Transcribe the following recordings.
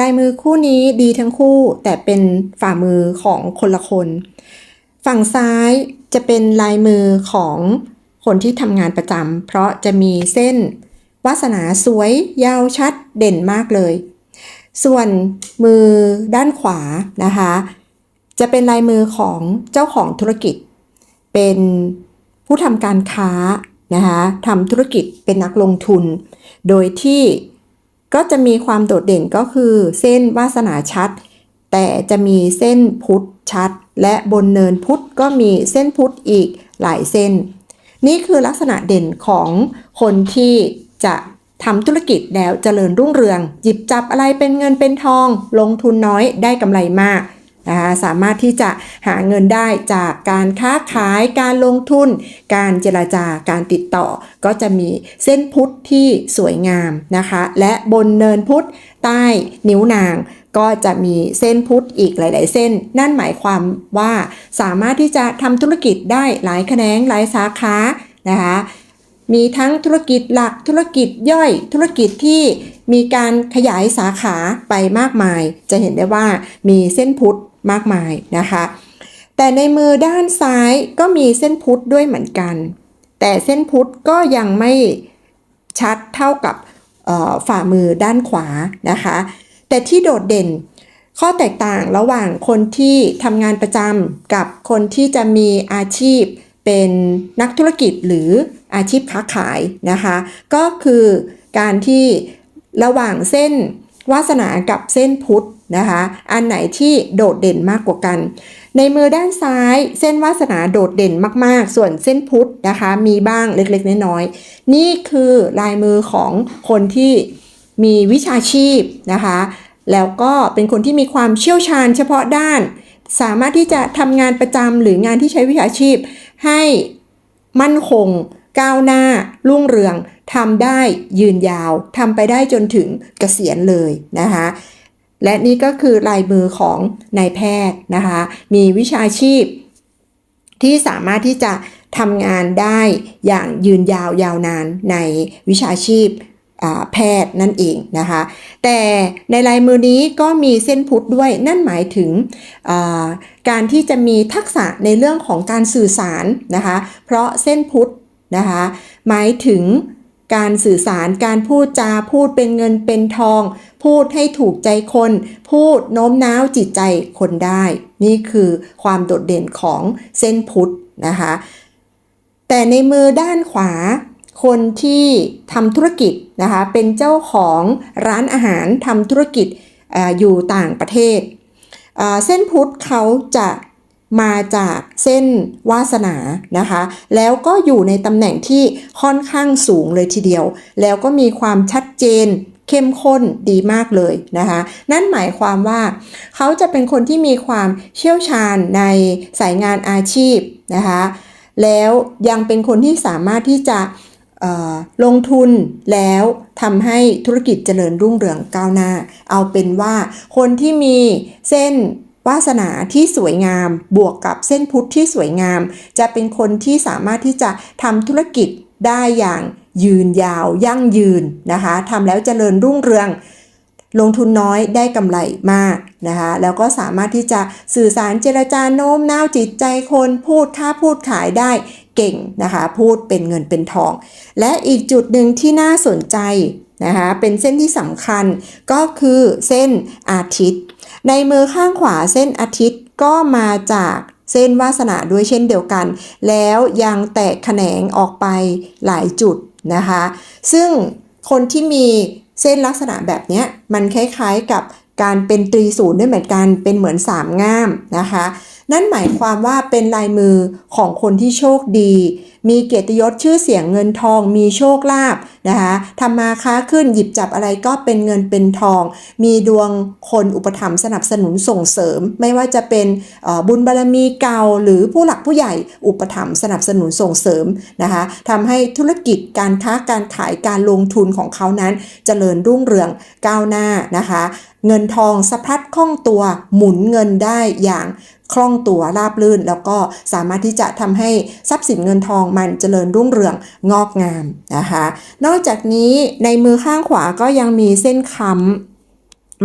ลายมือคู่นี้ดีทั้งคู่แต่เป็นฝ่ามือของคนละคน ฝั่งซ้ายจะเป็นลายมือของคนที่ทำงานประจำเพราะจะมีเส้นวาสนาสวยยาวชัดเด่นมากเลย ส่วนมือด้านขวานะคะ จะเป็นลายมือของเจ้าของธุรกิจ เป็นผู้ทำการค้านะคะทำธุรกิจเป็นนักลงทุน โดยที่ ก็จะมีความโดดเด่นก็คือเส้นวาสนาชัด แต่จะมีเส้นพุทธชัด และบนเนินพุทธก็มีเส้นพุทธอีกหลายเส้น นี่คือลักษณะเด่นของคนที่จะทำธุรกิจแล้วเจริญรุ่งเรือง หยิบจับอะไรเป็นเงินเป็นทอง ลงทุนน้อยได้กำไรมาก นะคะสามารถที่จะหาเงินได้จากการค้าขายการลงทุน การเจรจาการติดต่อ ก็จะมีเส้นพุทธที่สวยงามนะคะ และบนเนินพุทธใต้นิ้วนางก็จะมีเส้นพุทธอีกหลาย ๆ เส้น นั่นหมายความว่าสามารถที่จะทำธุรกิจได้หลายแขนงหลายสาขานะคะมีทั้งธุรกิจหลักธุรกิจย่อยธุรกิจที่มีการขยายสาขาไปมากมาย จะเห็นได้ว่ามีเส้นพุทธ มากมายนะคะ แต่ในมือด้านซ้ายก็มีเส้นพุทธด้วยเหมือนกัน แต่เส้นพุทธก็ยังไม่ชัดเท่ากับฝ่ามือด้านขวานะคะ แต่ที่โดดเด่นข้อแตกต่างระหว่างคนที่ทำงานประจำกับคนที่จะมีอาชีพเป็นนักธุรกิจหรืออาชีพค้าขายนะคะ ก็คือการที่ระหว่างเส้น วาสนากับเส้นพุทธนะคะ อันไหนที่โดดเด่นมากกว่ากัน ในมือด้านซ้ายเส้นวาสนาโดดเด่นมากๆ ส่วนเส้นพุทธนะคะ มีบ้างเล็กๆ น้อยๆ นี่คือลายมือของคนที่มีวิชาชีพนะคะ แล้วก็เป็นคนที่มีความเชี่ยวชาญเฉพาะด้าน สามารถที่จะทำงานประจำหรืองานที่ใช้วิชาชีพ ให้มั่นคงก้าวหน้ารุ่งเรือง ทำได้ยืนยาวทำไปได้จนถึงเกษียณเลยนะคะและนี่ก็คือลายมือของนายแพทย์นะคะมีวิชาชีพ ที่สามารถที่จะทำงานได้อย่างยืนยาวยาวนานในวิชาชีพแพทย์นั่นเองนะคะ แต่ในลายมือนี้ก็มีเส้นพุทธด้วยนั่นหมายถึงการที่จะมีทักษะในเรื่องของการสื่อสารนะคะ เพราะเส้นพุทธนะคะหมายถึง การสื่อสารการพูดจาพูดเป็นเงินเป็นทอง พูดให้ถูกใจคน พูดโน้มน้าวจิตใจคนได้ นี่คือความโดดเด่นของเส้นพุทธนะคะ แต่ในมือด้านขวา คนที่ทำธุรกิจนะคะ เป็นเจ้าของร้านอาหารทำธุรกิจออยู่ต่างประเทศเส้นพุทธเขาจะ มาจากเส้นวาสนานะคะ แล้วก็อยู่ในตำแหน่งที่ค่อนข้างสูงเลยทีเดียว แล้วก็มีความชัดเจนเข้มข้นดีมากเลยนะคะ นั่นหมายความว่า เขาจะเป็นคนที่มีความเชี่ยวชาญในสายงานอาชีพนะคะ แล้วยังเป็นคนที่สามารถที่จะลงทุนแล้วทำให้ธุรกิจเจริญรุ่งเรืองก้าวหน้า เอาเป็นว่าคนที่มีเส้น วาสนาที่สวยงามบวกกับเส้นพุทธที่สวยงาม จะเป็นคนที่สามารถที่จะทำธุรกิจได้อย่างยืนยาวยั่งยืนนะคะทำแล้วเจริญรุ่งเรือง ลงทุนน้อยได้กำไรมากนะคะแล้วก็สามารถที่จะสื่อสารเจรจาโน้มน้าวจิตใจคนพูดค้าพูดขายได้เก่งนะคะพูดเป็นเงินเป็นทอง และอีกจุดหนึ่งที่น่าสนใจนะคะเป็นเส้นที่สำคัญก็คือเส้นอาทิตย์ ในมือข้างขวาเส้นอาทิตย์ก็มาจากเส้นวาสนาด้วยเช่นเดียวกัน แล้วยังแตกแขนงออกไปหลายจุดนะคะ ซึ่งคนที่มี เส้นลักษณะแบบนี้มันคล้ายๆกับการเป็นตรีศูนย์ด้วยเหมือนกันเป็นเหมือนสามง่ามนะคะ นั่นหมายความว่าเป็นลายมือของคนที่โชคดี มีเกียรติยศชื่อเสียงเงินทอง มีโชคลาภนะคะทำมาค้าขึ้นหยิบจับอะไรก็เป็นเงินเป็นทอง มีดวงคนอุปถัมภ์สนับสนุนส่งเสริม ไม่ว่าจะเป็นบุญบารมีเก่าหรือผู้หลักผู้ใหญ่อุปถัมภ์สนับสนุนส่งเสริมนะคะทำให้ธุรกิจการค้าการขายการลงทุนของเขานั้นเจริญรุ่งเรืองก้าวหน้านะคะ เงินทองสะพัดคล่องตัวหมุนเงินได้อย่าง คล่องตัวราบรื่น แล้วก็สามารถที่จะทำให้ทรัพย์สินเงินทองมันเจริญรุ่งเรืองงอกงามนะคะ นอกจากนี้ในมือข้างขวาก็ยังมีเส้นค้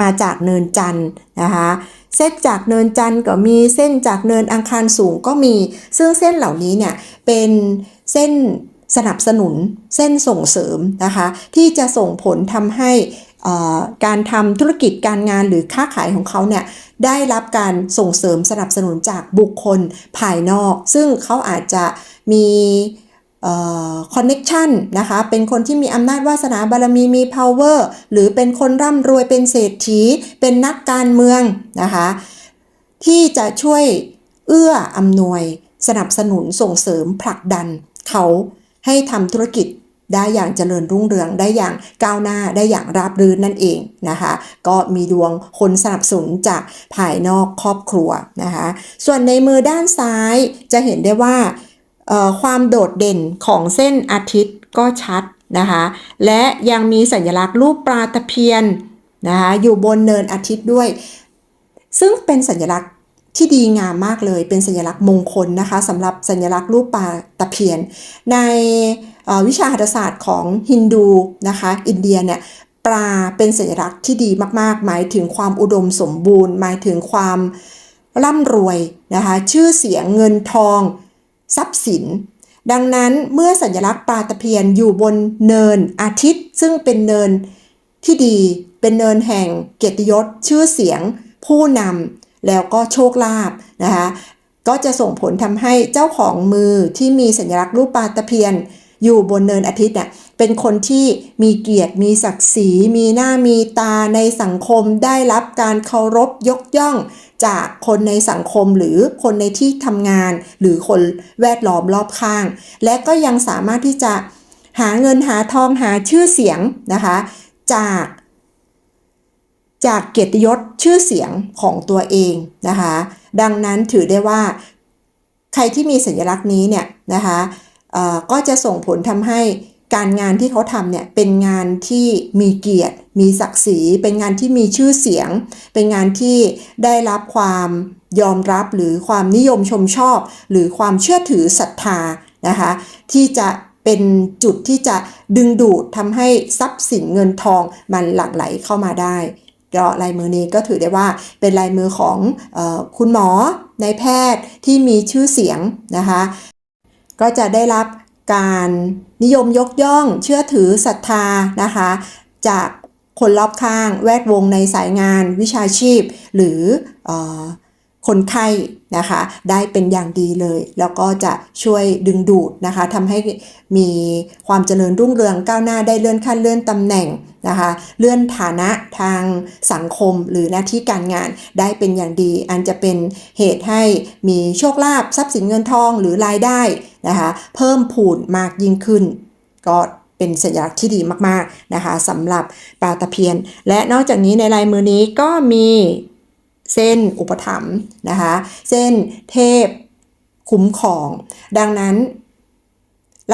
มาจากเนินจันทร์นะคะเส้นจากเนินจันทร์ก็มีเส้นจากเนินอังคารสูงก็มี ซึ่งเส้นเหล่านี้เนี่ยเป็นเส้นสนับสนุนเส้นส่งเสริมนะคะ ที่จะส่งผลทำให้ การทำธุรกิจการงานหรือค้าขายของเขาเนี่ยได้รับการส่งเสริมสนับสนุนจากบุคคลภายนอก ซึ่งเขาอาจจะมีคอนเน็ชันนะคะ เป็นคนที่มีอำนาจวาสนาบารมีมี power หรือเป็นคนร่ำรวยเป็นเศรษฐี เป็นนักการเมืองนะคะ ที่จะช่วยเอื้ออำนวย สนับสนุนส่งเสริมผลักดันเขาให้ทำธุรกิจ ได้อย่างเจริญรุ่งเรือง ได้อย่างก้าวหน้า ได้อย่างราบรื่นนั่นเองนะคะ ก็มีดวงคนสนับสนุนจากภายนอกครอบครัวนะคะ ส่วนในมือด้านซ้ายจะเห็นได้ว่าความโดดเด่นของเส้นอาทิตย์ก็ชัดนะคะ และยังมีสัญลักษณ์รูปปลาตะเพียนนะคะอยู่บนเนินอาทิตย์ด้วย ซึ่งเป็นสัญลักษณ์ที่ดีงามมากเลย เป็นสัญลักษณ์มงคลนะคะสำหรับสัญลักษณ์รูปปลาตะเพียน ใน วิชาหัตถศาสตร์ของฮินดูนะคะอินเดียเนี่ยปลาเป็นสัญลักษณ์ที่ดีมาก ๆ หมายถึงความอุดมสมบูรณ์ หมายถึงความร่ำรวยนะคะชื่อเสียงเงินทอง ทรัพย์สิน ดังนั้นเมื่อสัญลักษณ์ปลาตะเพียนอยู่บนเนินอาทิตย์ ซึ่งเป็นเนินที่ดีเป็นเนินแห่งเกียรติยศ ชื่อเสียง ผู้นำแล้วก็โชคลาภนะคะก็จะส่งผลทำให้เจ้าของมือที่มีสัญลักษณ์รูปปลาตะเพียน อยู่บนเนินอาทิตย์เนี่ยเป็นคนที่มีเกียรติมีศักดิ์ศรี มีหน้ามีตาในสังคมได้รับการเคารพยกย่อง จากคนในสังคมหรือคนในที่ทำงาน หรือคนแวดล้อมรอบข้าง และก็ยังสามารถที่จะหาเงินหาทองหาชื่อเสียงนะคะจากจากเกียรติยศชื่อเสียงของตัวเองนะคะ ดังนั้นถือได้ว่า ใครที่มีสัญลักษณ์นี้เนี่ยนะคะ ก็จะส่งผลทำให้การงานที่เขาทำเนี่ยเป็นงานที่มีเกียรติ มีศักดิ์ศรี เป็นงานที่มีชื่อเสียง เป็นงานที่ได้รับความยอมรับหรือความนิยมชมชอบ หรือความเชื่อถือศรัทธานะคะที่จะเป็นจุดที่จะดึงดูดทำให้ทรัพย์สินเงินทองมันหลั่งไหลเข้ามาได้ก็ลายมือนี้ก็ถือได้ว่าเป็นลายมือของออคุณหมอนายแพทย์ที่มีชื่อเสียงนะคะ ก็จะได้รับการนิยมยกย่องเชื่อถือศรัทธานะคะ จากคนรอบข้างแวดวงในสายงานวิชาชีพ หรืออ คนไข้นะคะ ได้เป็นอย่างดีเลย แล้วก็จะช่วยดึงดูดนะคะทำให้มีความเจริญรุ่งเรืองก้าวหน้าได้เลื่อนขั้นเลื่อนตำแหน่งนะคะ เลื่อนฐานะทางสังคมหรือหน้าที่การงานได้เป็นอย่างดี อันจะเป็นเหตุให้มีโชคลาภทรัพย์สินเงินทองหรือรายได้นะคะ เพิ่มพูนมากยิ่งขึ้น ก็เป็นสัญลักษณ์ที่ดีมากๆนะคะสำหรับปลาตะเพียน และนอกจากนี้ในลายมือนี้ก็มี เส้นอุปถัมภ์นะคะ เส้นเทพคุ้มครอง ดังนั้น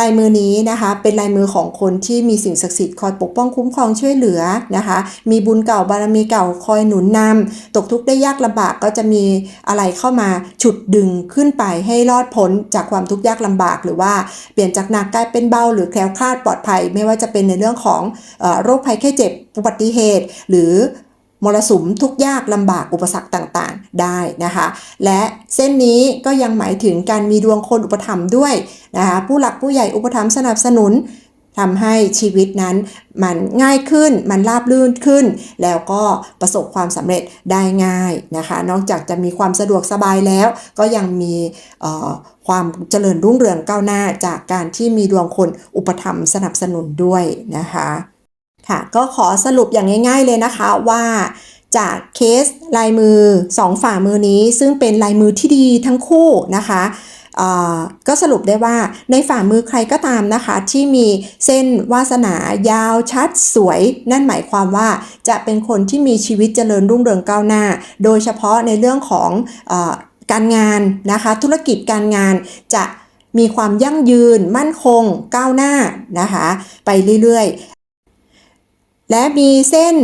ลายมือนี้นะคะเป็นลายมือของคนที่มีสิ่งศักดิ์สิทธิ์คอยปกป้องคุ้มครองช่วยเหลือนะคะ มีบุญเก่าบารมีเก่าคอยหนุนนำตกทุกข์ได้ยากลำบากก็จะมีอะไรเข้ามาฉุดดึงขึ้นไปให้รอดพ้นจากความทุกข์ยากลำบาก หรือว่าเปลี่ยนจากหนักกลายเป็นเบาหรือแคล้วคลาดปลอดภัย ไม่ว่าจะเป็นในเรื่องของอโรคภัยแค่เจ็บอุบัติเหตุ หรือ มรสุมทุกยากลำบากอุปสรรคต่างๆ ได้นะคะ และเส้นนี้ก็ยังหมายถึงการมีดวงคนอุปถัมภ์ด้วยนะคะผู้หลักผู้ใหญ่อุปถัมภ์สนับสนุนทำให้ชีวิตนั้นมันง่ายขึ้น มันราบรื่นขึ้น แล้วก็ประสบความสำเร็จได้ง่ายนะคะ นอกจากจะมีความสะดวกสบายแล้ว ก็ยังมีความเจริญรุ่งเรืองก้าวหน้าจากการที่มีดวงคนอุปถัมภ์สนับสนุนด้วยนะคะ ค่ะก็ขอสรุปอย่างง่าย ๆเลยนะคะว่าจากเคสลายมือสองฝ่ามือนี้ ซึ่งเป็นลายมือที่ดีทั้งคู่นะคะก็สรุปได้ว่าในฝ่ามือใครก็ตามนะคะ ที่มีเส้นวาสนายาวชัดสวย นั่นหมายความว่าจะเป็นคนที่มีชีวิตเจริญรุ่งเรืองก้าวหน้า โดยเฉพาะในเรื่องของอการงานนะคะ ธุรกิจการงานจะมีความยั่งยืนมั่นคงก้าวหน้านะคะ ไปเรื่อย และมีเส้น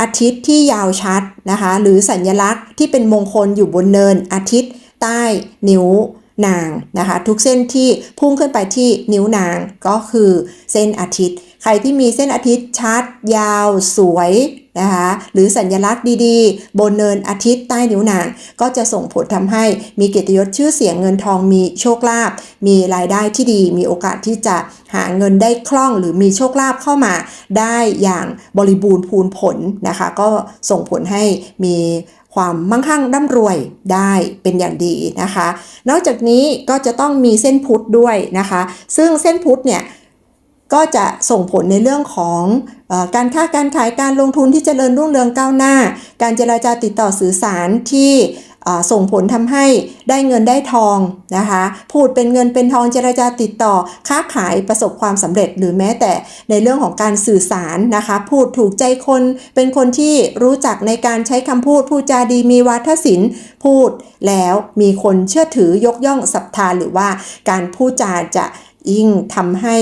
อาทิตย์ที่ยาวชัดนะคะ หรือสัญลักษณ์ที่เป็นมงคลอยู่บนเนินอาทิตย์ใต้นิ้วนางนะคะ ทุกเส้นที่พุ่งขึ้นไปที่นิ้วนางก็คือเส้นอาทิตย์ใครที่มีเส้นอาทิตย์ชัด ยาวสวยนะคะหรือสัญลักษณ์ดีๆ บนเนินอาทิตย์ใต้นิ้วนางก็จะส่งผลทำให้มีเกียรติยศชื่อเสียงเงินทองมีโชคลาภมีรายได้ที่ดี มีโอกาสที่จะหาเงินได้คล่อง หรือมีโชคลาภเข้ามาได้อย่างบริบูรณ์พูนผลนะคะ ก็ส่งผลให้มีความมั่งคั่งร่ำรวยได้เป็นอย่างดีนะคะ นอกจากนี้ก็จะต้องมีเส้นพุทธด้วยนะคะ ซึ่งเส้นพุทธเนี่ย ก็จะส่งผลในเรื่องของอการค้าการขายการลงทุนที่เจริญรุ่งเรืองก้าวหน้า การเจราจาติดต่อสื่อสารที่ส่งผลทำให้ได้เงินได้ทองนะคะ พูดเป็นเงินเป็นทองเจราจาติดต่อค้าขายประสบความสำเร็จ หรือแม้แต่ในเรื่องของการสื่อสารนะคะ พูดถูกใจคนเป็นคนที่รู้จักในการใช้คำพูดพูดจาดีมีวาทศิลป์พูดแล้วมีคนเชื่อถือยกย่องศรัทธาหรือว่าการพูดจาจะ ยิ่งทำให้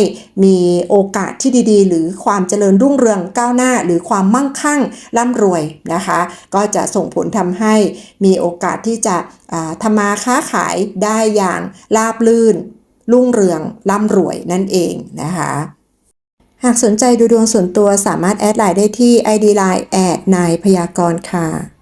มีโอกาสที่ดีๆ หรือความเจริญรุ่งเรืองก้าวหน้า หรือความมั่งคั่งร่ำรวยนะคะ ก็จะส่งผลทำให้มีโอกาสที่จะทำมาค้าขายได้อย่างราบลื่น รุ่งเรืองร่ำรวยนั่นเองนะคะหากสนใจดูดวงส่วนตัวสามารถแอดไลน์ได้ที่ ID Line แอดนายพยากรค่ะ